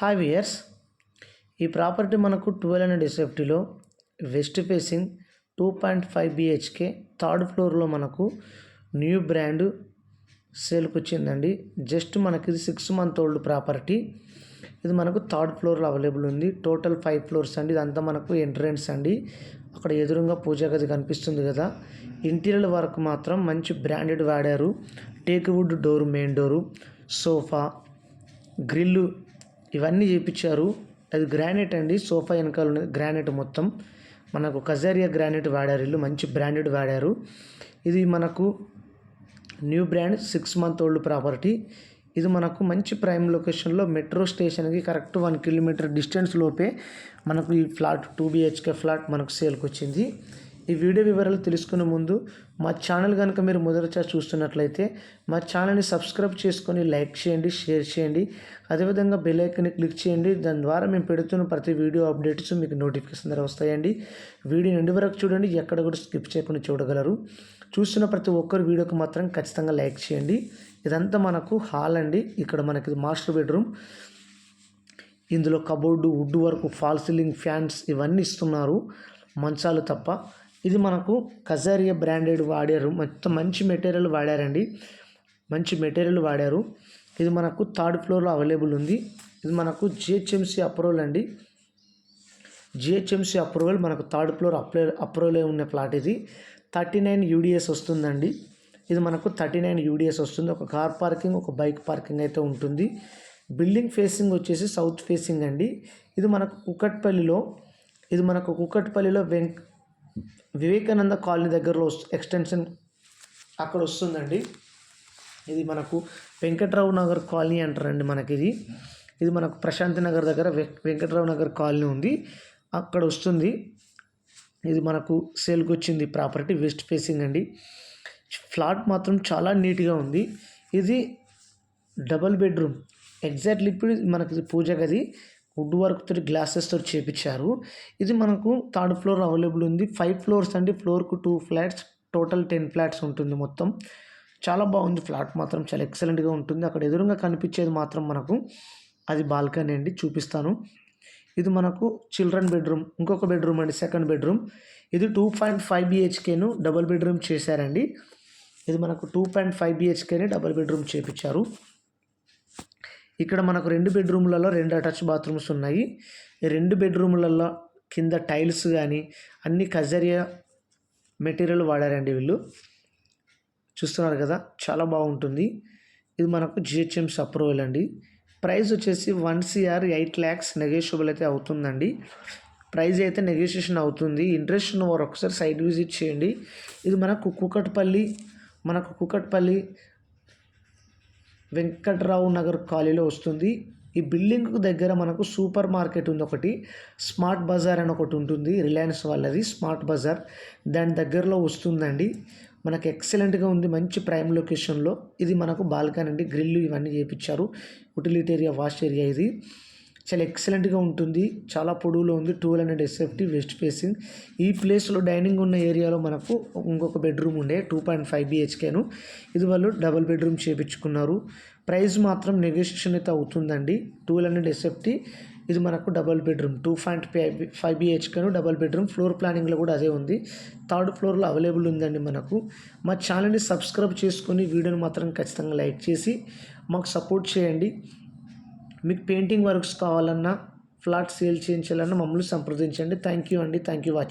Hi viewers ఈ property మనకు twelve hundred ఎస్ఎఫ్టీలో west facing two point five BHK third ఫ్లోర్లో మనకు న్యూ బ్రాండ్ సేల్కి వచ్చిందండి జస్ట్ మనకి ఇది సిక్స్ మంత్ ఓల్డ్ ప్రాపర్టీ. ఇది మనకు థర్డ్ ఫ్లోర్లో అవైలబుల్ ఉంది. టోటల్ ఫైవ్ ఫ్లోర్స్ అండి. ఇదంతా మనకు ఎంట్రన్స్ అండి. అక్కడ ఎదురుగా పూజా గది కనిపిస్తుంది కదా. ఇంటీరియర్ వర్క్ మాత్రం మంచి బ్రాండెడ్ వాడారు. Teak wood door main door sofa grill ఇవన్నీ చేయించారు అది గ్రానైట్ అండి. సోఫా వెనకాల గ్రానైట్ మొత్తం. మనకు కజారియా గ్రానైట్ వాడారు ఇల్లు మంచి బ్రాండెడ్ వాడారు. ఇది మనకు new brand six month old property. ఇది మనకు మంచి ప్రైమ్ లొకేషన్లో మెట్రో స్టేషన్కి కరెక్ట్ వన్ కిలోమీటర్ డిస్టెన్స్ లోపే మనకు ఈ ఫ్లాట్ టూ బిహెచ్కే ఫ్లాట్ మనకు సేల్కి వచ్చింది ఈ వీడియో వివరాలు తెలుసుకునే ముందు మా ఛానల్ కనుక మీరు మొదటిసారి చూస్తున్నట్లయితే మా ఛానల్ని సబ్స్క్రైబ్ చేసుకొని లైక్ చేయండి షేర్ చేయండి. అదేవిధంగా బెల్ ఐకన్ని క్లిక్ చేయండి. దాని ద్వారా మేము పెడుతున్న ప్రతి వీడియో అప్డేట్స్ మీకు నోటిఫికేషన్ ద్వారా వస్తాయండి. వీడియో నుండి వరకు చూడండి. ఎక్కడ కూడా స్కిప్ చేయకుండా చూడగలరు. చూస్తున్న ప్రతి ఒక్కరు వీడియోకి మాత్రం ఖచ్చితంగా లైక్ చేయండి. ఇదంతా మనకు హాల్ అండి. ఇక్కడ మనకి మాస్టర్ బెడ్రూమ్. ఇందులో cupboard wood work false ceiling fans ఇవన్నీ ఇస్తున్నారు. మంచాలు తప్ప ఇది మనకు కజారియా బ్రాండెడ్ వాడారు. మొత్తం మంచి మెటీరియల్ వాడారండి. మంచి మెటీరియల్ వాడారు. ఇది మనకు థర్డ్ ఫ్లోర్లో అవైలబుల్ ఉంది. ఇది మనకు జిహెచ్ఎంసి అప్రూవల్ అండి. జిహెచ్ఎంసి అప్రూవల్ మనకు థర్డ్ ఫ్లోర్ అప్లై అప్రూవల్ ఉన్న ప్లాట్ ఇది. థర్టీ నైన్ యూడిఎస్ వస్తుందండి. ఇది మనకు థర్టీ నైన్ యూడిఎస్ వస్తుంది. ఒక కార్ పార్కింగ్ ఒక బైక్ పార్కింగ్ అయితే ఉంటుంది. బిల్డింగ్ ఫేసింగ్ వచ్చేసి సౌత్ ఫేసింగ్ అండి. ఇది మనకు కుకట్పల్లిలో ఇది మనకు కుకట్పల్లిలో వెంక్ వివేకానంద కాలనీ దగ్గరలో ఎక్స్టెన్షన్ అక్కడ వస్తుందండి. ఇది మనకు వెంకట్రావు నగర్ కాలనీ అంటారండి మనకి ఇది ఇది మనకు ప్రశాంతి నగర్ దగ్గర వెంకట్రావు నగర్ కాలనీ ఉంది. అక్కడ వస్తుంది. ఇది మనకు సేల్కి వచ్చింది ప్రాపర్టీ వెస్ట్ ఫేసింగ్ అండి. ఫ్లాట్ మాత్రం చాలా నీట్గా ఉంది. ఇది డబల్ బెడ్రూమ్. ఎగ్జాక్ట్లీ ఇప్పుడు మనకి పూజ గది. వుడ్ వర్క్తో గ్లాసెస్తో చేపించారు. ఇది మనకు థర్డ్ ఫ్లోర్ అవైలబుల్ ఉంది. ఫైవ్ ఫ్లోర్స్ అండి. ఫ్లోర్కు two flats total ten flats ఉంటుంది మొత్తం. చాలా బాగుంది. ఫ్లాట్ మాత్రం చాలా ఎక్సలెంట్గా ఉంటుంది. అక్కడ ఎదురుగా కనిపించేది మాత్రం మనకు అది బాల్కనీ అండి. చూపిస్తాను. ఇది మనకు చిల్డ్రన్ బెడ్రూమ్ ఇంకొక బెడ్రూమ్ అండి సెకండ్ బెడ్రూమ్. ఇది టూ పాయింట్ ఫైవ్ బిహెచ్కేను డబుల్ బెడ్రూమ్ చేశారండి. ఇది మనకు టూ పాయింట్ ఫైవ్ బిహెచ్కేని డబుల్ బెడ్రూమ్ చేపించారు. ఇక్కడ మనకు రెండు బెడ్రూమ్లలో రెండు అటాచ్ బాత్రూమ్స్ ఉన్నాయి. రెండు బెడ్రూమ్లలో కింద టైల్స్ కానీ అన్ని కజరియా మెటీరియల్ వాడారండి వీళ్ళు. చూస్తున్నారు కదా చాలా బాగుంటుంది. ఇది మనకు జిహెచ్ఎంస్ అప్రూవల్ అండి. ప్రైస్ వచ్చేసి one C R eight lakhs negotiable అయితే అవుతుందండి. ప్రైస్ అయితే నెగోషియేషన్ అవుతుంది. ఇంట్రెస్ట్ ఉన్న వారు ఒకసారి సైట్ విజిట్ చేయండి. ఇది మనకు కూకట్పల్లి మనకు కూకట్పల్లి వెంకట్రావు నగర్ కాలనీలో వస్తుంది. ఈ బిల్డింగ్కు దగ్గర మనకు సూపర్ మార్కెట్ ఉంది ఒకటి. స్మార్ట్ బజార్ అని ఒకటి ఉంటుంది. రిలయన్స్ వాళ్ళది స్మార్ట్ బజార్. దాని దగ్గరలో వస్తుందండి. మనకు ఎక్సలెంట్గా ఉంది. మంచి ప్రైమ్ లొకేషన్లో. ఇది మనకు బాల్కనీ అండి. గ్రిల్లు ఇవన్నీ చేయించారు యుటిలిటీ ఏరియా వాష్ ఏరియా ఇది. చాలా ఎక్సలెంట్గా ఉంటుంది. చాలా పొడవులో ఉంది. Two hundred SFT west facing ఈ ప్లేస్లో డైనింగ్ ఉన్న ఏరియాలో మనకు ఇంకొక బెడ్రూమ్ ఉండే. టూ పాయింట్ ఫైవ్ బిహెచ్కేను ఇది వాళ్ళు డబల్ బెడ్రూమ్ చేపించుకున్నారు. ప్రైస్ మాత్రం నెగోషియేషన్ అయితే అవుతుందండి. టూ హండ్రెడ్ ఎస్ఎఫ్టీ ఇది మనకు double bedroom two point five five బిహెచ్కేను double bedroom floor ప్లానింగ్లో కూడా అదే ఉంది. థర్డ్ ఫ్లోర్లో అవైలబుల్ ఉందండి మనకు. మా ఛానల్ని సబ్స్క్రైబ్ చేసుకొని వీడియోని మాత్రం ఖచ్చితంగా లైక్ చేసి మాకు సపోర్ట్ చేయండి. మీకు పెయింటింగ్ వర్క్స్ కావాలన్నా ఫ్లాట్ సేల్ చేయించాలన్నా మమ్మల్ని సంప్రదించండి. థ్యాంక్ యూ అండి. Thank you watching